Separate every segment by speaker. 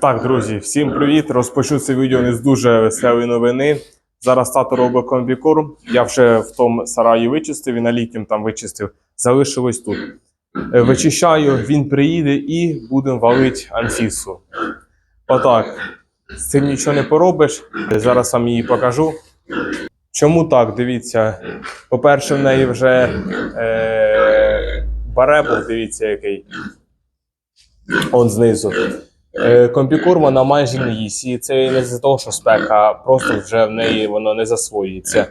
Speaker 1: Так, друзі, всім привіт! Розпочну це відео не з дуже веселої новини. Зараз тато робить комбікорм. Я вже в тому сараї вичистив і на літнім там вичистив. Залишилось тут. Е, Вичищаю, він приїде і будемо валити анфісу. Отак. З цим нічого не поробиш. Зараз вам її покажу. Чому так? Дивіться. По-перше, в неї вже е, баребл, дивіться, який. Он знизу. Е, Комбікорм вона майже не їсть. І це не з-за того, що спека, а просто вже в неї воно не засвоюється.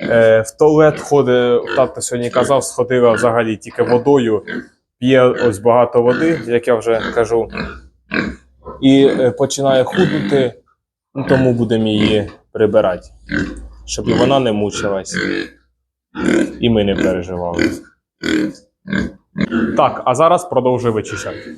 Speaker 1: Е, в туалет ходить, тато сьогодні казав, сходила взагалі тільки водою, п'є ось багато води, як я вже кажу, і е, починає худнути, ну, тому будемо її прибирати, щоб вона не мучилась, і ми не переживали. Так, а зараз продовжую вичищати.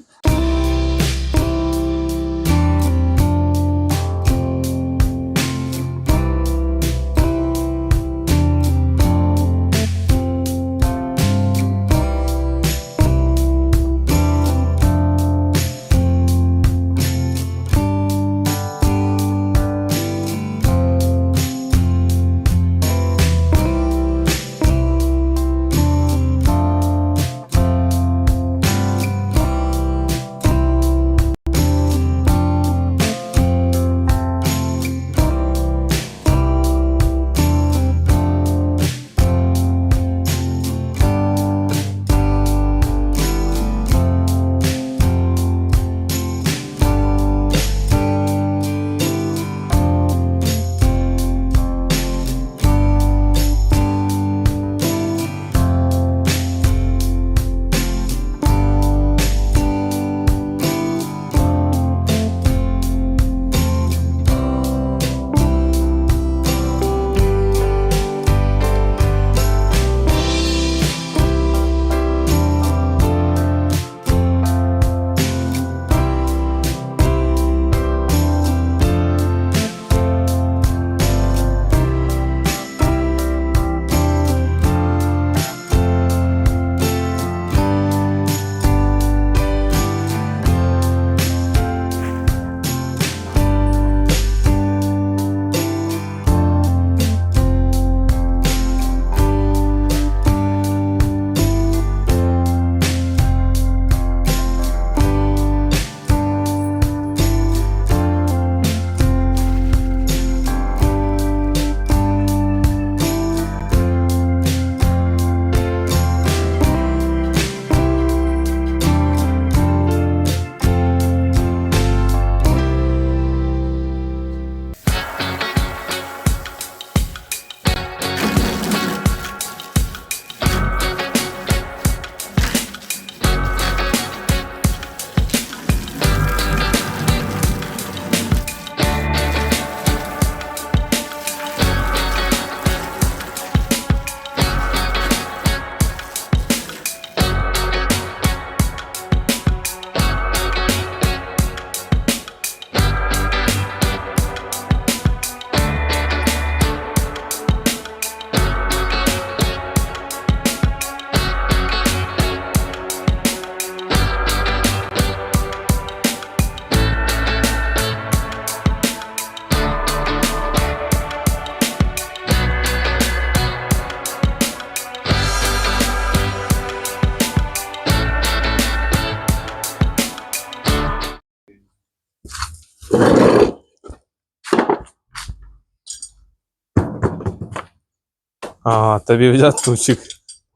Speaker 1: А, тобі взяв тучик.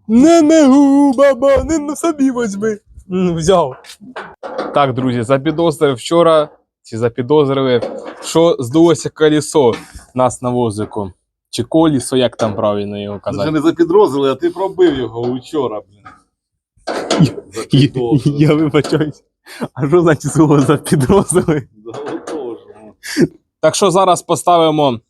Speaker 1: Не могу, баба, не на собі возьми. Взяв. Так, друзі, запідозрив вчора, чи запідозрили, що здулося колесо нас на возику. Чи колесо, як там правильно його казати?
Speaker 2: не запідозрили, а ти пробив його учора, блін. Запідозрили.
Speaker 1: Я вибачаюсь. А що значить слово запідозрили?
Speaker 2: Ну.
Speaker 1: Так що зараз поставимо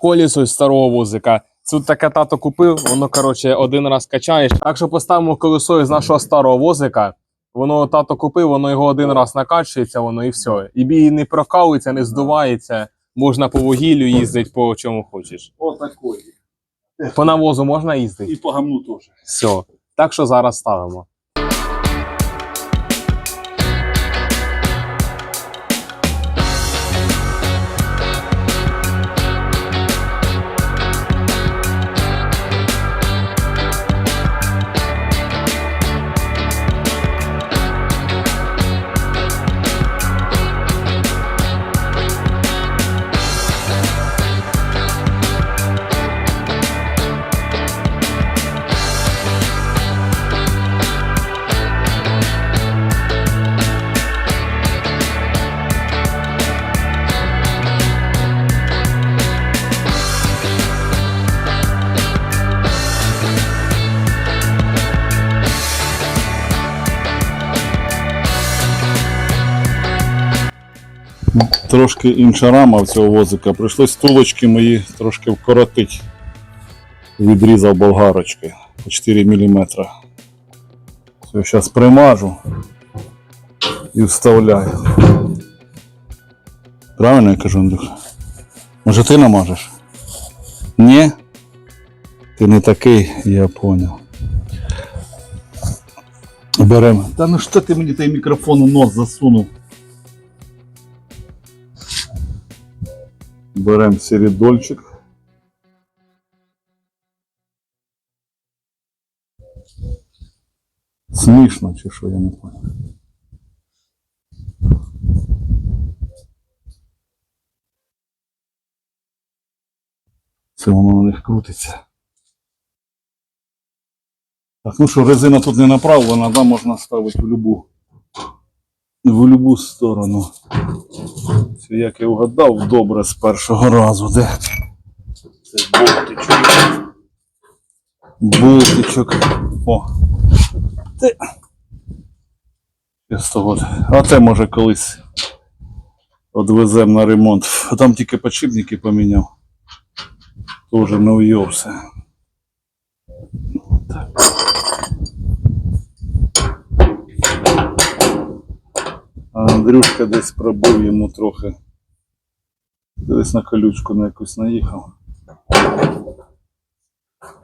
Speaker 1: колесо з старого возика. Тут таке тато купив, воно, коротше, один раз качаєш. Так що поставимо колесо із нашого старого возика. Воно тато купив, воно його один раз накачується, воно і все. І бій не прокалується, не здувається. Можна по вугіллю їздити, по чому хочеш.
Speaker 2: Отакої.
Speaker 1: По навозу можна їздити?
Speaker 2: І по гамну теж.
Speaker 1: Все. Так що зараз ставимо.
Speaker 3: Трошки інша рама в цього возика. Прийшлось стулочки мої трошки вкоротити. Відрізав болгарочки по 4 мм. Все, зараз примажу і вставляю. Правильно я кажу, Андрюха? Може ти намажеш? Ні? Ти не такий, я понял. Беремо. Та ну що ти мені той мікрофон у нос засунув? Беремо середольчик. Смішно чи що, я не понял. Це воно на них крутиться. Так, ну що, резина тут не направлена, да, можна ставити в любу, в любу сторону. Це як я вгадав добре з першого разу, де? Це болтичок. Болтичок. О. Того. А те може колись одвеземо на ремонт. А Там тільки подшипники поміняв. То вже не уйовся. Андрюшка десь пробив йому трохи. Десь на колючку на якусь наїхав.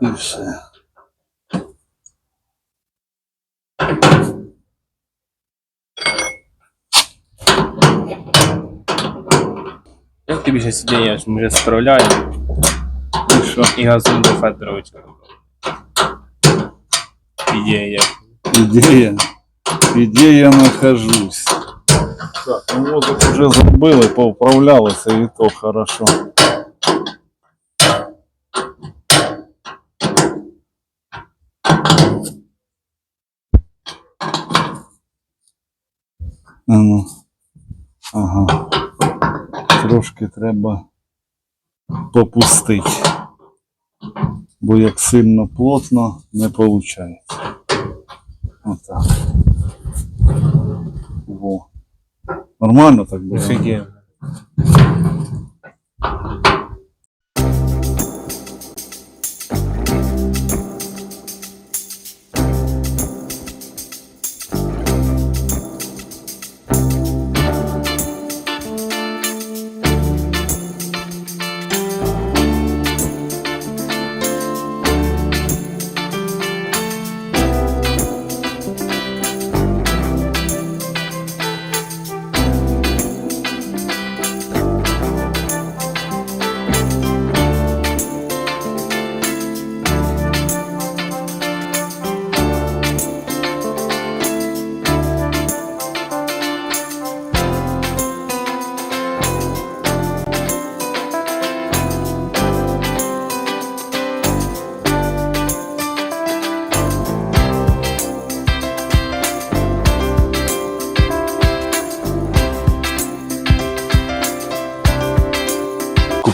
Speaker 3: І все.
Speaker 1: Як тобі ще сидіння, ми вже справляємо
Speaker 3: І що?
Speaker 1: і газуємо до Федоровича. Ідея.
Speaker 3: Ідея. Ідея нахожусь. Так, ну возик вже зробили, поуправлялися і то хорошо. Ну. Ага. Трошки треба попустити. Бо як сильно плотно не виходить. Отак. Нормально так було?
Speaker 1: Офігенно.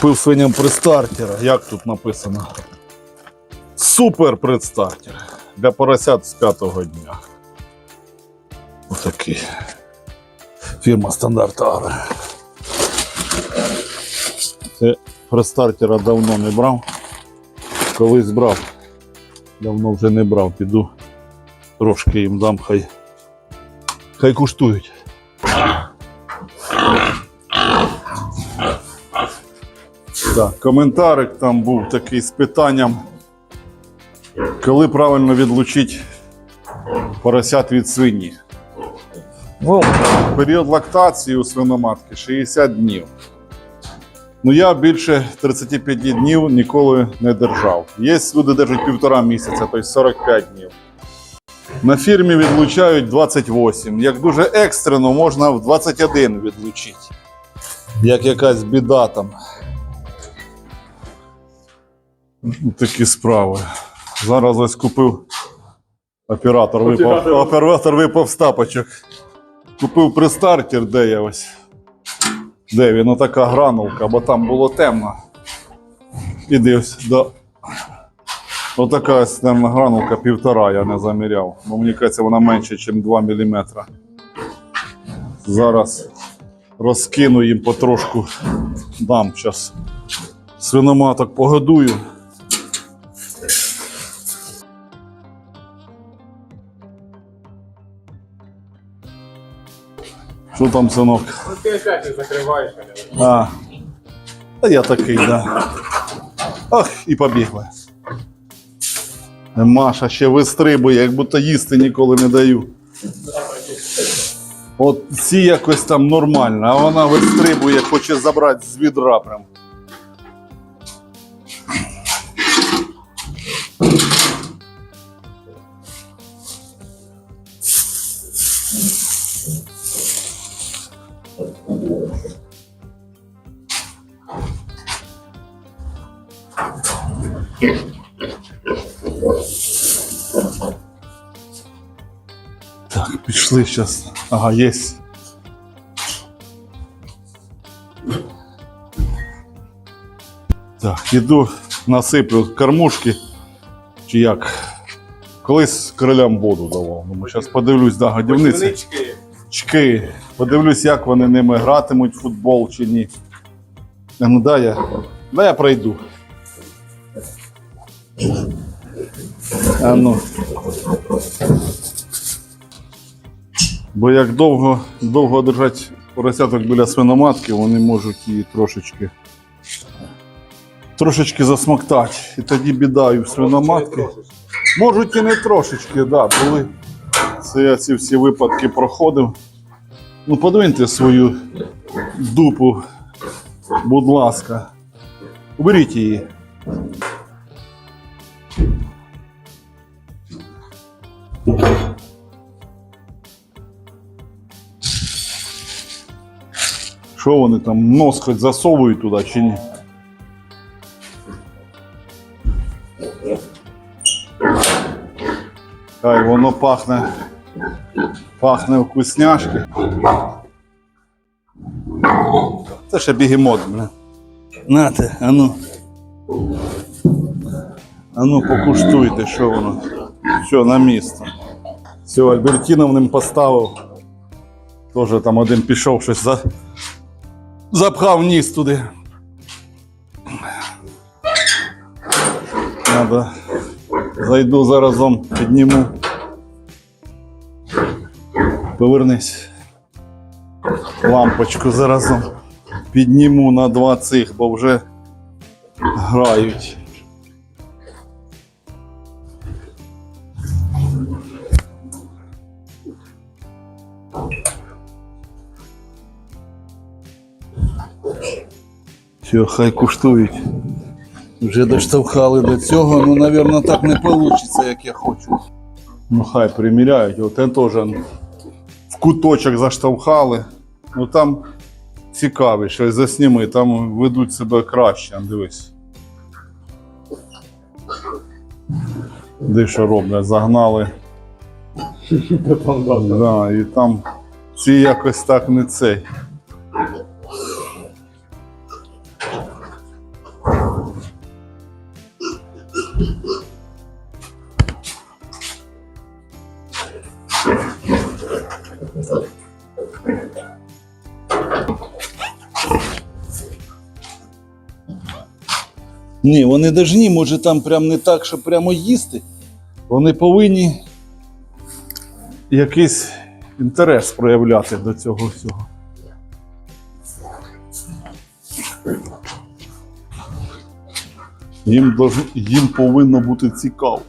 Speaker 3: Купив свиням предстартера. Як тут написано? Супер предстартер. Для поросят з п'ятого дня. Отакий. Фірма Стандарт Агро. Це предстартера давно не брав. Колись брав. Давно вже не брав. Піду трошки їм дам, хай. Хай куштують. Так, коментарик там був такий з питанням, коли правильно відлучити поросят від свині. Ну, період лактації у свиноматки 60 днів. Ну, я більше 35 днів ніколи не держав. Є люди держать півтора місяця, тобто 45 днів. На фірмі відлучають 28. Як дуже екстрено, можна в 21 відлучити. Як якась біда там. Такі справи. Зараз ось купив оператор випав, оператор випав з тапочок. Купив пристартер, де я ось. Де він? Отака гранулка, бо там було темно. Іди ось до. Отака ось темна гранулка, півтора я не заміряв. Бо мені кажеться, вона менше, ніж 2 мм. Зараз розкину їм потрошку. Дам зараз свиноматок погодую. Що там, синок?
Speaker 1: Ну ти опять не закриваєш.
Speaker 3: А, та я такий, да. Ах, і побігли. Маша ще вистрибує, як будто їсти ніколи не даю. От ці якось там нормально, а вона вистрибує, хоче забрати з відра прям. Пішли зараз. Ага, є. Так, іду, насиплю кормушки. Чи як? Колись кролям воду давав. Ну, зараз подивлюсь, да, годівниці. Чки. Подивлюсь, як вони ними гратимуть в футбол чи ні. Ну дай я. Дай я пройду. А ну. Бо як довго, довго держати поросяток біля свиноматки, вони можуть її трошечки. Трошечки засмоктати. І тоді біда і в свиноматки. Можуть і не трошечки, да, були. Це я ці всі випадки проходив. Ну, подвиньте свою дупу, будь ласка. Уберіть її. Що вони там нос хоч засовують туди чи ні? Хай воно пахне, пахне вкусняшки. Це ще бігемот, бля. Нате, ану. Ану, покуштуйте, що воно. Що на місце. Все, Альбертіновним поставив. Тоже там один пішов щось за... запхав ніс туди. Надо. Зайду заразом, підніму. Повернись. Лампочку заразом підніму на два цих, бо вже грають. Все, хай куштують. Вже доштовхали до цього, ну, напевно, так не вийде, як я хочу. Ну, хай приміряють. От це теж в куточок заштовхали. Ну там цікаві, щось засніми, там ведуть себе краще, дивись. Де що роблять? Загнали. Да, і там ці якось так не цей. Ні, вони дожні, може там прям не так, щоб прямо їсти. Вони повинні якийсь інтерес проявляти до цього всього. Їм, їм повинно бути цікаво.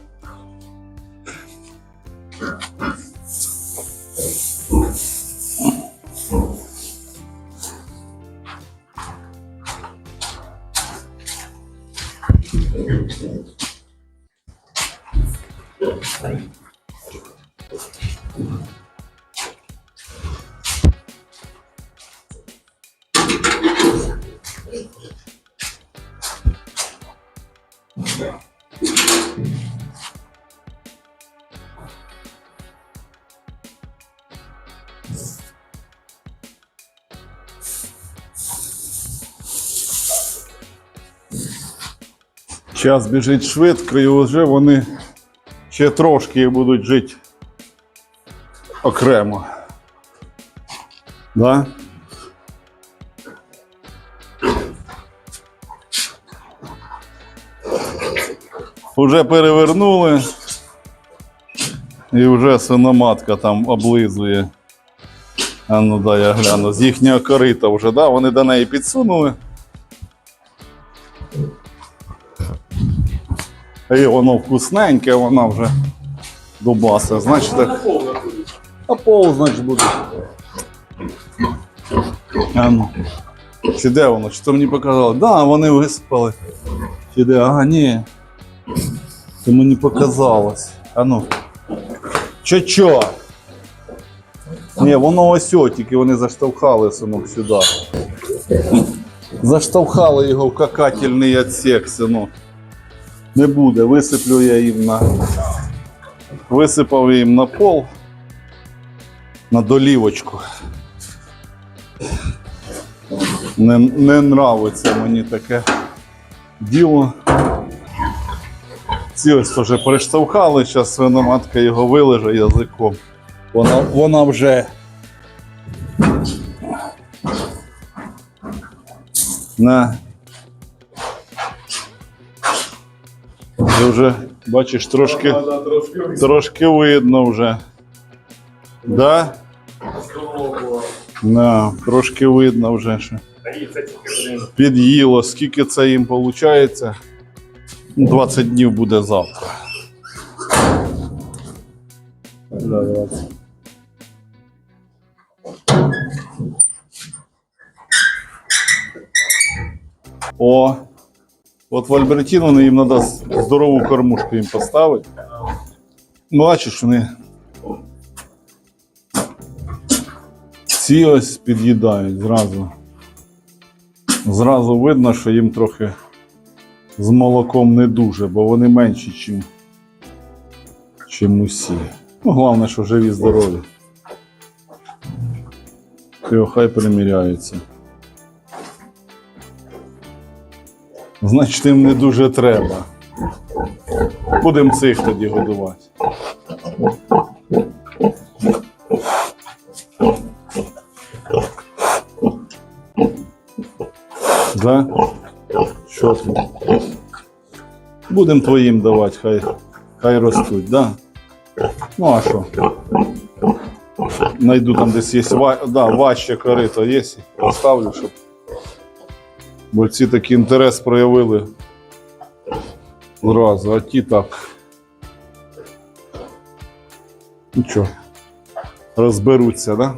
Speaker 3: Час біжить швидко і вже вони ще трошки будуть жити окремо. Да? Уже перевернули і вже синоматка там облизує. А ну да, я гляну, з їхнього корита вже, да? вони до неї підсунули. І воно вкусненьке, вона вже дубаса. Значить, так. А пол, значить, буде. А ну. Чи де воно? Чи то мені показало? Да, вони висипали. Чи де? Ага, ні. Це мені показалось. А ну. Чо чо? Ні, воно ось тільки вони заштовхали синок сюди. Заштовхали його в какательний відсек, синок. Не буде, висиплю я їм на. Висипав їм на пол. На долівочку. Не, не нравиться мені таке діло. Ці ось теж приштовхали, зараз свиноматка його вилеже язиком. Вона, вона вже. На. Це вже, бачиш, трошки, трошки видно вже. Да? Да, трошки видно вже, що під'їло. Скільки це їм виходить? 20 днів буде завтра. О, от в Альбертіну їм треба здорову кормушку їм поставити. Бачиш, вони ці ось під'їдають зразу. Зразу видно, що їм трохи з молоком не дуже, бо вони менші, чим, чим усі. Ну, головне, що живі, здорові. Все, хай приміряються. Значить, їм не дуже треба. Будемо цих тоді годувати. Да? Що тут? Будемо твоїм давати, хай, хай ростуть, да? Ну а що? Найду там десь є ва... да, важче корито є, поставлю, щоб. Бо ці такий інтерес проявили одразу, а ті так. Нічого. Розберуться, да?